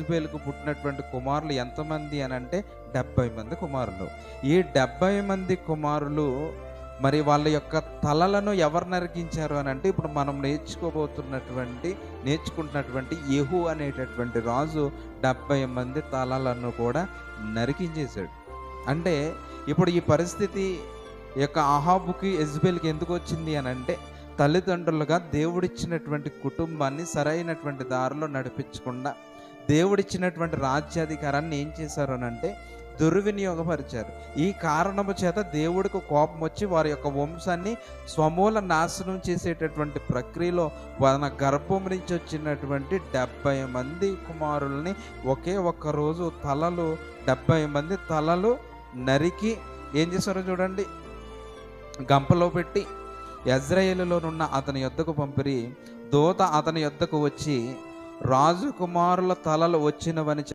ఎజ్బేల్కు పుట్టినటువంటి కుమారులు ఎంతమంది అని అంటే డెబ్బై మంది కుమారులు. ఈ డెబ్బై మంది కుమారులు మరి వాళ్ళ యొక్క తలలను ఎవరు నరికించారు అని అంటే ఇప్పుడు మనం నేర్చుకోబోతున్నటువంటి నేర్చుకుంటున్నటువంటి యహు అనేటటువంటి రాజు డెబ్బై మంది తలలను కూడా నరికించేశాడు. అంటే ఇప్పుడు ఈ పరిస్థితి యొక్క అహాబుకి ఎజ్బేల్కి ఎందుకు వచ్చింది అని అంటే తల్లిదండ్రులుగా దేవుడిచ్చినటువంటి కుటుంబాన్ని సరైనటువంటి దారిలో నడిపించకుండా దేవుడిచ్చినటువంటి రాజ్యాధికారాన్ని ఏం చేశారు అని అంటే దుర్వినియోగపరిచారు. ఈ కారణము చేత దేవుడికి కోపం వచ్చి వారి యొక్క వంశాన్ని స్వమూల నాశనం చేసేటటువంటి ప్రక్రియలో మన గర్భం నుంచి వచ్చినటువంటి డెబ్బై మంది కుమారుల్ని ఒకే ఒక్క రోజు తలలు డెబ్బై మంది తలలు నరికి ఏం చేశారో చూడండి. గంపలో పెట్టి యజ్రాయేలులోనున్న అతని యొద్దకు పంపిరి. దూత అతని యొద్దకు వచ్చి రాజకుమారుల తలలు వచ్చినవని